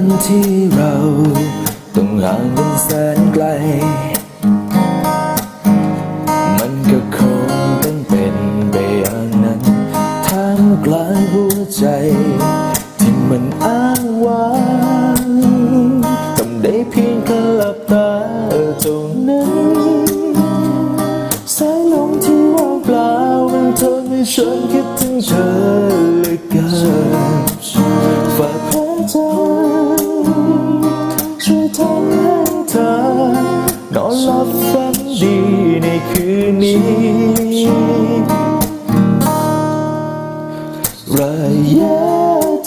ันที่เราต้องห่างกันแสนไกล มันก็คงต้องเป็นไปอย่างนั้นท่ามกลางหัวใจ ที่มันอ้างว้างทำได้เพียงแค่หลับตาเท่านั้นสายลมที่ว่างเปล่ามันทำให้ฉันคิดถึงเธอเหลือเกินฝากพ เจ้าช่วยทำให้เธอนอนหลับฝันดีในคืนนี้ระยะ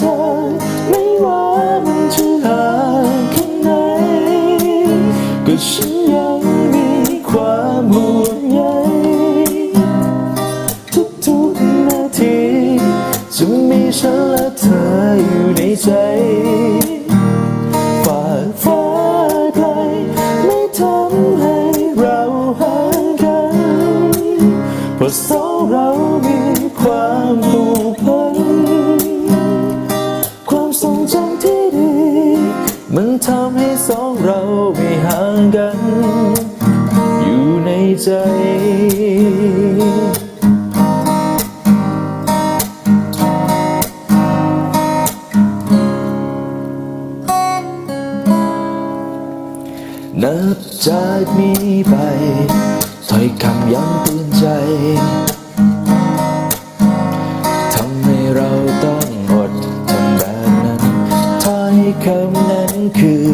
ทางไม่ว่ามันจะห่างแค่ไหนก็ฉัน สองเรามีความผูกพัน ความทรงจำที่ดี มันทำให้สองเราไม่ห่างกัน อยู่ในใจนับจากนี้ไปถ้อยคำย้ำเตือน ใจทำให้เราต้องอดทนแบบนั้นถ้อยคำนั้นคือ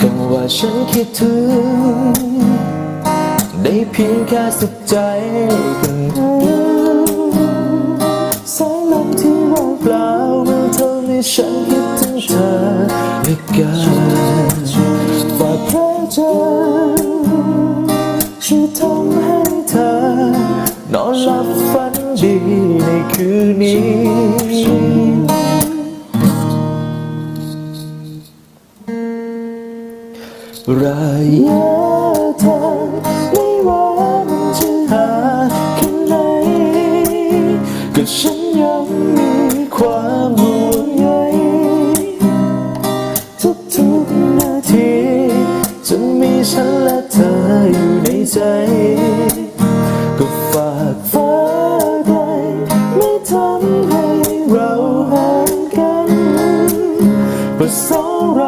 คำว่าฉันคิดถึง ได้เพียงแค่สุขใจกันสายลมที่ว่างเปล่ามันทำให้ฉันคิดถึงเธอเหลือเกินฝากพระเจ้าช่วยทำให้ อนหลับฝันดีในคืนนี้ระยะทางไม่ว่ามันจะหางแค่ไหนก็ฉันยังมีความห่วงใยทุกๆนาทีจะมีฉันและเธออยู่ในใจ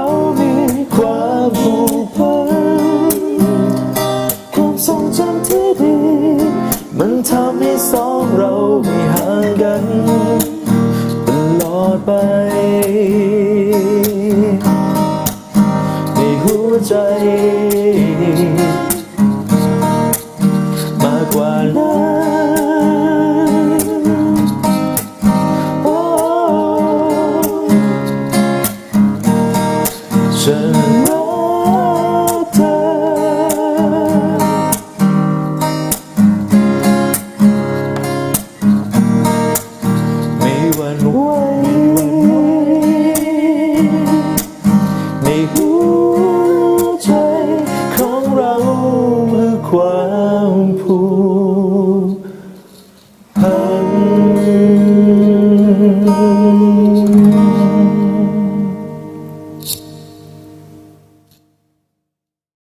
เรามีความผูกพันความทรงจำที่ดี มันทำให้สองเราไม่ห่างกันตลอดไป ในหัวใจ